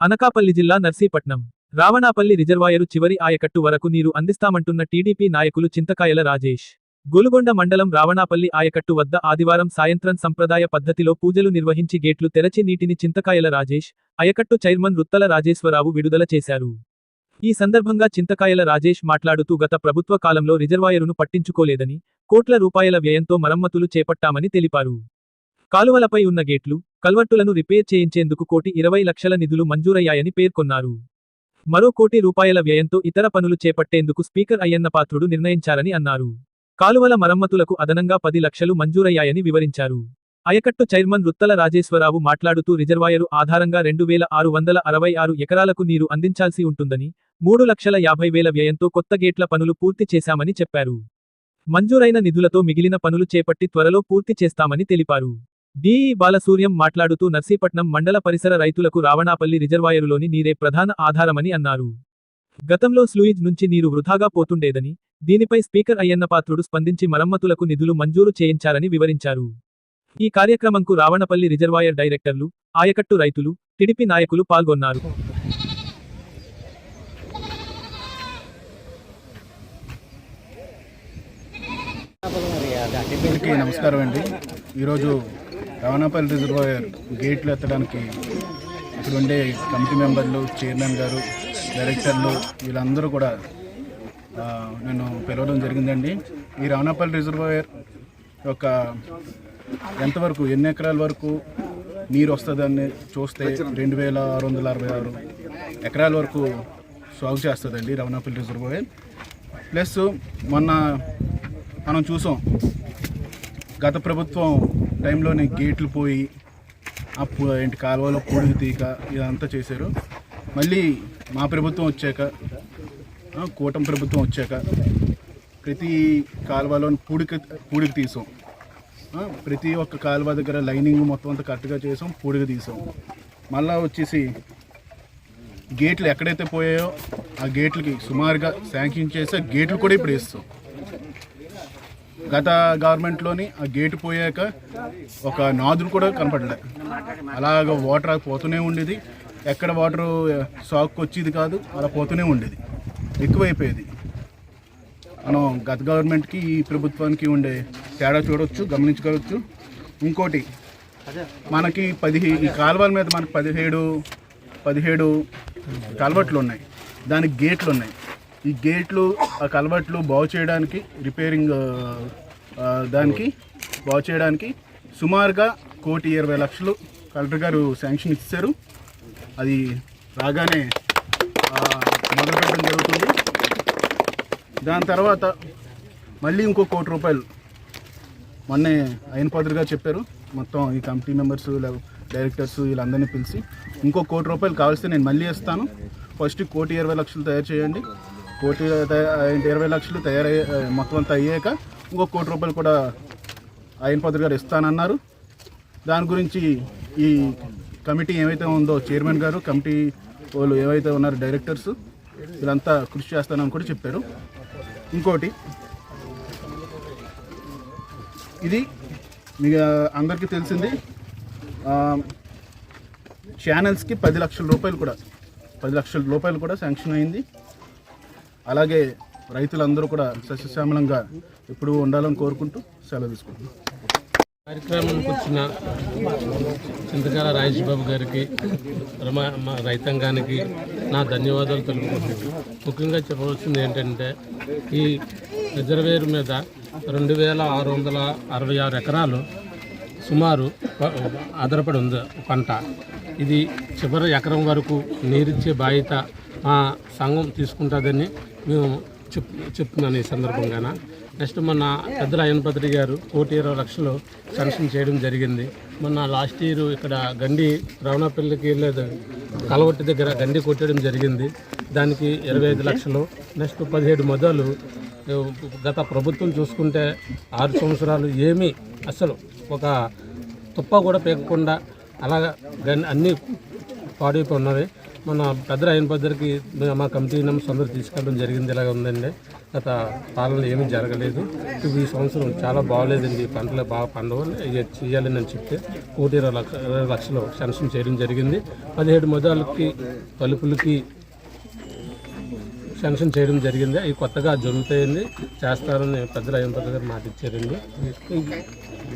అనకాపల్లి జిల్లా నర్సీపట్నం. రావణాపల్లి రిజర్వాయరు చివరి ఆయకట్టు వరకు నీరు అందిస్తామంటున్న టీడీపీ నాయకులు చింతకాయల రాజేష్. గొలుగొండ మండలం రావణాపల్లి ఆయకట్టు వద్ద ఆదివారం సాయంత్రం సంప్రదాయ పద్ధతిలో పూజలు నిర్వహించి గేట్లు తెరచి నీటిని చింతకాయల రాజేష్ ఆయకట్టు చైర్మన్ రుత్తల రాజేశ్వరరావు విడుదల చేశారు. ఈ సందర్భంగా చింతకాయల రాజేష్ మాట్లాడుతూ గత ప్రభుత్వ కాలంలో రిజర్వాయరును పట్టించుకోలేదని కోట్ల రూపాయల వ్యయంతో మరమ్మతులు చేపట్టామని తెలిపారు. కాలువలపై ఉన్న గేట్లు కల్వర్టులను రిపేర్ చేయించేందుకు కోటి ఇరవై లక్షల నిధులు మంజూరయ్యాయని పేర్కొన్నారు. మరో కోటి రూపాయల వ్యయంతో ఇతర పనులు చేపట్టేందుకు స్పీకర్ అయ్యన్న పాత్రుడు నిర్ణయించారని అన్నారు. కాలువల మరమ్మతులకు అదనంగా పది లక్షలు మంజూరయ్యాయని వివరించారు. ఆయకట్టు చైర్మన్ రుత్తల రాజేశ్వరరావు మాట్లాడుతూ రిజర్వాయరు ఆధారంగా రెండు వేల ఆరు వందల అరవై ఆరు ఎకరాలకు నీరు అందించాల్సి ఉంటుందని మూడు లక్షల యాభై వేల వ్యయంతో కొత్త గేట్ల పనులు పూర్తి చేశామని చెప్పారు. మంజూరైన నిధులతో మిగిలిన పనులు చేపట్టి త్వరలో పూర్తి చేస్తామని తెలిపారు. డిఈ బాలసూర్యం మాట్లాడుతూ నర్సీపట్నం మండల పరిసర రైతులకు రావణాపల్లి రిజర్వాయరులోని నీరే ప్రధాన ఆధారమని అన్నారు. గతంలో స్లూయిజ్ నుంచి నీరు వృధాగా పోతుండేదని దీనిపై స్పీకర్ అయ్యన్నపాత్రుడు స్పందించి మరమ్మతులకు నిధులు మంజూరు చేయించారని వివరించారు. ఈ కార్యక్రమంకు రావణపల్లి రిజర్వాయర్ డైరెక్టర్లు ఆయకట్టు రైతులు టిడిపి నాయకులు పాల్గొన్నారు. నమస్కారం అండి. ఈరోజు రవాణాపల్లి రిజర్వాయర్ గేట్లు ఎత్తడానికి ఇక్కడ ఉండే కమిటీ మెంబర్లు చైర్మన్ గారు డైరెక్టర్లు వీళ్ళందరూ కూడా నేను పిలవడం జరిగిందండి. ఈ రావణాపల్లి రిజర్వాయర్ యొక్క ఎంతవరకు ఎన్ని ఎకరాల వరకు నీరు వస్తుందని చూస్తే రెండు వేల ఆరు వందల అరవై ఆరు ఎకరాల వరకు సాగు చేస్తుందండి రవణాపల్లి రిజర్వాయర్. ప్లస్ మొన్న మనం చూసాం గత ప్రభుత్వం టైంలోనే గేట్లు పోయి అప్పు ఏంటి కాలువలో పూడికి తీక ఇదంతా చేశారు. మళ్ళీ మా ప్రభుత్వం వచ్చాక కూటమి ప్రభుత్వం వచ్చాక ప్రతి కాలువలో పూడికి పూడికి తీసాం. ప్రతి ఒక్క కాలువ దగ్గర లైనింగ్ మొత్తం అంతా కరెక్ట్గా చేసాం పూడికి తీసాం. మళ్ళా వచ్చేసి గేట్లు ఎక్కడైతే పోయాయో ఆ గేట్లకి సుమారుగా శాంక్షన్ చేసే గేట్లు కూడా ఇప్పుడు వేస్తాం. గత గవర్నమెంట్లోని ఆ గేట్ పోయాక ఒక నాదులు కూడా కనపడలే. అలాగ వాటర్ పోతూనే ఉండేది. ఎక్కడ వాటర్ సాక్ వచ్చేది కాదు అలా పోతూనే ఉండేది. ఎక్కువైపోయేది. మనం గత గవర్నమెంట్కి ఈ ప్రభుత్వానికి ఉండే తేడా చూడవచ్చు గమనించుకోవచ్చు. ఇంకోటి మనకి పదిహే ఈ కాలువల మీద మనకి పదిహేడు పదిహేడు కలవట్లు ఉన్నాయి. దానికి గేట్లు ఉన్నాయి. ఈ గేట్లు ఆ కలవట్లు బాగు చేయడానికి రిపేరింగ్ దానికి బాగు చేయడానికి సుమారుగా కోటి ఇరవై లక్షలు కలెక్టర్ గారు శాంక్షన్ ఇచ్చారు. అది రాగానే మొదలుపెట్టడం జరుగుతుంది. దాని తర్వాత మళ్ళీ ఇంకో కోటి రూపాయలు మొన్నే అయిన పాత్రగా చెప్పారు. మొత్తం ఈ కమిటీ మెంబర్స్ డైరెక్టర్స్ వీళ్ళందరినీ పిలిచి ఇంకో కోటి రూపాయలు కావాల్సి నేను మళ్ళీ ఇస్తాను. ఫస్ట్ కోటి ఇరవై లక్షలు తయారు చేయండి. కోటి ఇరవై లక్షలు తయారయ్యే మొత్తం అంతా అయ్యాక ఇంకో కోటి రూపాయలు కూడా ఆయన పాత్ర గారు ఇస్తానన్నారు. దాని గురించి ఈ కమిటీ ఏమైతే ఉందో చైర్మన్ గారు కమిటీ వాళ్ళు ఏవైతే ఉన్నారో డైరెక్టర్స్ వీళ్ళంతా కృషి చేస్తానని కూడా చెప్పారు. ఇంకోటి ఇది మీకు అందరికీ తెలిసింది ఛానల్స్కి పది లక్షల రూపాయలు కూడా పది లక్షల రూపాయలు కూడా శాంక్షన్ అయింది. అలాగే రైతులందరూ కూడా సస్యశ్యామలంగా ఎప్పుడూ ఉండాలని కోరుకుంటూ సెలవు తీసుకుంటున్నాం. కార్యక్రమానికి వచ్చిన చింతకాల రాజేష్ బాబు గారికి రమా మా రైతాంగానికి నా ధన్యవాదాలు తెలుపుకుంటున్నాను. ముఖ్యంగా చెప్పవలసింది ఏంటంటే ఈ రిజర్వేర్ మీద రెండు వేల ఆరు వందల అరవై ఆరు ఎకరాలు సుమారు ప- ఆధారపడి ఉంది పంట. ఇది చివరి ఎకరం వరకు నీరిచ్చే బాధ్యత మా సంఘం తీసుకుంటుందని మేము చెప్ చెప్తున్నాను ఈ సందర్భంగాన. నెక్స్ట్ మొన్న పెద్దల అయ్యనపత్రి గారు కోటి ఇరవై లక్షలు శాంక్షన్ చేయడం జరిగింది. మొన్న లాస్ట్ ఇయర్ ఇక్కడ గండి రవణపల్లికి వెళ్ళేది కలవట్టి దగ్గర గండి కొట్టడం జరిగింది. దానికి ఇరవై ఐదు లక్షలు. నెక్స్ట్ పదిహేడు మొదలు గత ప్రభుత్వం చూసుకుంటే ఆరు సంవత్సరాలు ఏమీ అసలు ఒక తుప్ప కూడా పేకకుండా అలాగా గన్ అన్నీ పాడైపోయి ఉన్నవి మన పెద్ద అయిన పద్ధతికి మా కమిటీ మెంబర్స్ అందరూ తీసుకెళ్ళడం జరిగింది ఇలాగ ఉందండి. గత పాలన ఏమీ జరగలేదు. ఈ సంవత్సరం చాలా బాగోలేదండి. ఈ పంటలు బాగా పండవు. చేయాలని నేను చెప్తే కోటి ఇరవై లక్ష ఇరవై లక్షలు శాంక్షన్ చేయడం జరిగింది. పదిహేడు మొదలకి తలుపులకి శాంక్షన్ చేయడం జరిగింది. అవి కొత్తగా జరుగుతాయండి. చేస్తారని పెద్దలు అయ్యం పెద్ద గారు మాట ఇచ్చారండి.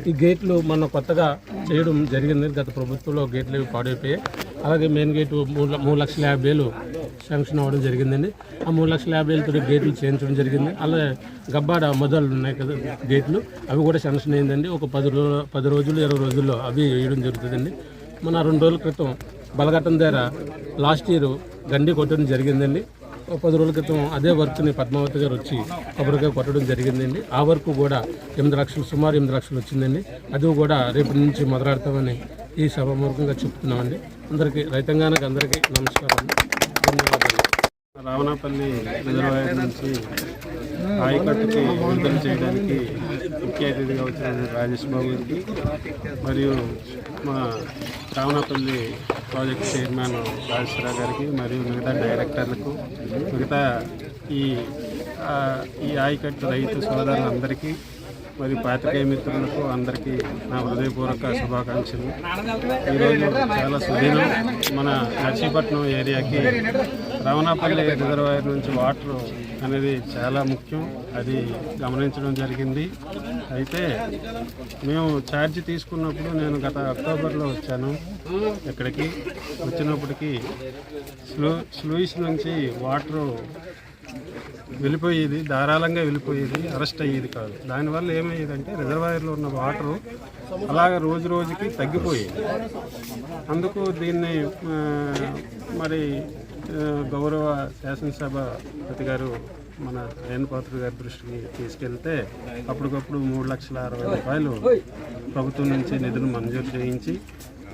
ఈ- గేట్లు మొన్న కొత్తగా చేయడం జరిగింది. గత ప్రభుత్వంలో గేట్లు పాడైపోయాయి. అలాగే మెయిన్ గేటు మూడు మూడు లక్షల యాభై వేలు శాంక్షన్ అవ్వడం జరిగిందండి. ఆ మూడు లక్షల యాభై వేలతో గేట్లు చేయించడం జరిగింది. అలాగే గబ్బాడ మొదలు ఉన్నాయి కదా గేట్లు అవి కూడా శాంక్షన్ అయిందండి. ఒక పది రోజు పది రోజులు ఇరవై రోజుల్లో అవి వేయడం జరుగుతుందండి. మన రెండు రోజుల క్రితం బలఘట్టం దగ్గర లాస్ట్ ఇయర్ గండి కొట్టడం జరిగిందండి. ఒక పది రోజుల క్రితం అదే వర్క్ని పద్మావతి గారు వచ్చి కొబ్బరికాయ కొట్టడం జరిగిందండి. ఆ వర్క్ కూడా ఎనిమిది లక్షలు సుమారు ఎనిమిది లక్షలు వచ్చిందండి. అది కూడా రేపటి నుంచి మొదలాడతామని ఈ సభాముఖంగా చెప్తున్నామండి. అందరికీ రైతాంగానికి అందరికీ నమస్కారం. ధన్యవాదాలు. రావణపల్లి రిజర్వాయర్ నుంచి ఆయకట్టుకి విడుదల చేయడానికి ముఖ్య అతిథిగా వచ్చిన రాజేష్ బాబు గారికి మరియు మా రావణపల్లి ప్రాజెక్ట్ చైర్మన్ రాజేశ్వరరావు గారికి మరియు మిగతా డైరెక్టర్లకు మిగతా ఈ ఈ ఆయకట్టు రైతు సోదరులందరికీ మరియు పాత్రికేయ మిత్రులకు అందరికీ నా హృదయపూర్వక శుభాకాంక్షలు. ఈరోజు చాలా సుదీనం మన నర్సీపట్నం ఏరియాకి రమణాపల్లి రిజర్వాయర్ నుంచి వాటర్ అనేది చాలా ముఖ్యం. అది గమనించడం జరిగింది. అయితే మేము ఛార్జ్ తీసుకున్నప్పుడు నేను గత అక్టోబర్లో వచ్చాను ఇక్కడికి. వచ్చినప్పటికీ స్లూ స్లూయిస్ నుంచి వాటరు వెళ్ళిపోయేది ధారాళంగా వెళ్ళిపోయేది అరెస్ట్ అయ్యేది కాదు. దానివల్ల ఏమయ్యేదంటే రిజర్వాయర్లో ఉన్న వాటరు అలాగ రోజు రోజుకి తగ్గిపోయేది. అందుకు దీన్ని మరి గౌరవ శాసనసభ శాసనసభపతి గారు మన రేణుపాత్ర గారి దృష్టికి తీసుకెళ్తే అప్పటికప్పుడు మూడు లక్షల అరవై రూపాయలు ప్రభుత్వం నుంచి నిధులు మంజూరు చేయించి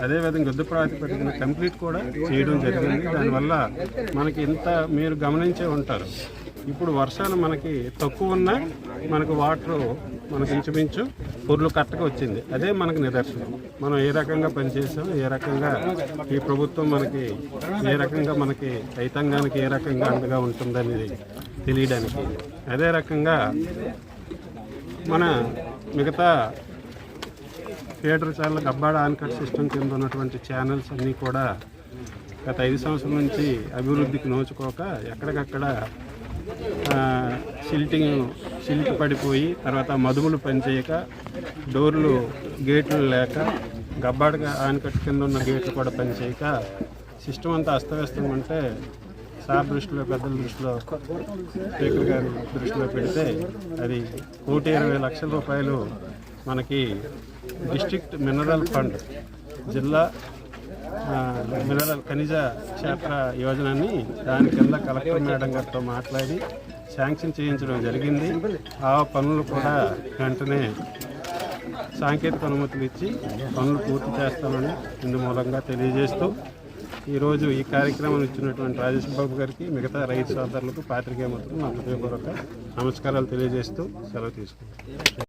అదేవిధంగా యుద్ధ ప్రాతిపదికన కంప్లీట్ కూడా చేయడం జరిగింది. దానివల్ల మనకి ఇంత మీరు గమనించే ఉంటారు. ఇప్పుడు వర్షాలు మనకి తక్కువ ఉన్నా మనకు వాటర్ మనకు ఇంచుమించు పొర్లు కట్టగా వచ్చింది. అదే మనకు నిదర్శనం. మనం ఏ రకంగా పనిచేసాం ఏ రకంగా ఈ ప్రభుత్వం మనకి ఏ రకంగా మనకి రైతాంగానికి ఏ రకంగా అండగా ఉంటుందనేది తెలియడానికి. అదే రకంగా మన మిగతా theatre channel Gabbada anicut system కింద ఉన్నటువంటి ఛానల్స్ అన్నీ కూడా గత ఐదు సంవత్సరం నుంచి అభివృద్ధికి నోచుకోక ఎక్కడికక్కడ సిల్టింగ్ సిల్ట్ పడిపోయి తర్వాత మదుములు పనిచేయక డోర్లు గేట్లు లేక గబ్బాడ ఆనకట్ట కింద ఉన్న గేట్లు కూడా పనిచేయక సిస్టమ్ అంతా అస్తవ్యస్తం ఉంటే సార్ దృష్టిలో పెద్దల దృష్టిలో స్పీకర్ గారి దృష్టిలో పెడితే అది కోటి ఇరవై లక్షల రూపాయలు మనకి డిస్ట్రిక్ట్ మినరల్ ఫండ్ జిల్లా మినరల్ ఖనిజ క్షేత్ర యోజనని దాని కింద కలెక్టర్ మేడం గారితో మాట్లాడి శాంక్షన్ చేయించడం జరిగింది. ఆ పనులు కూడా వెంటనే సాంకేతిక అనుమతులు ఇచ్చి పనులు పూర్తి చేస్తామని ఇందు మూలంగా తెలియజేస్తూ ఈరోజు ఈ కార్యక్రమం ఇచ్చినటువంటి రాజేష్ బాబు గారికి మిగతా రైతు సోదరులకు పాత్రికేయ మిత్రులకు నా హృదయపూర్వక నమస్కారాలు తెలియజేస్తూ సెలవు తీసుకుంటాను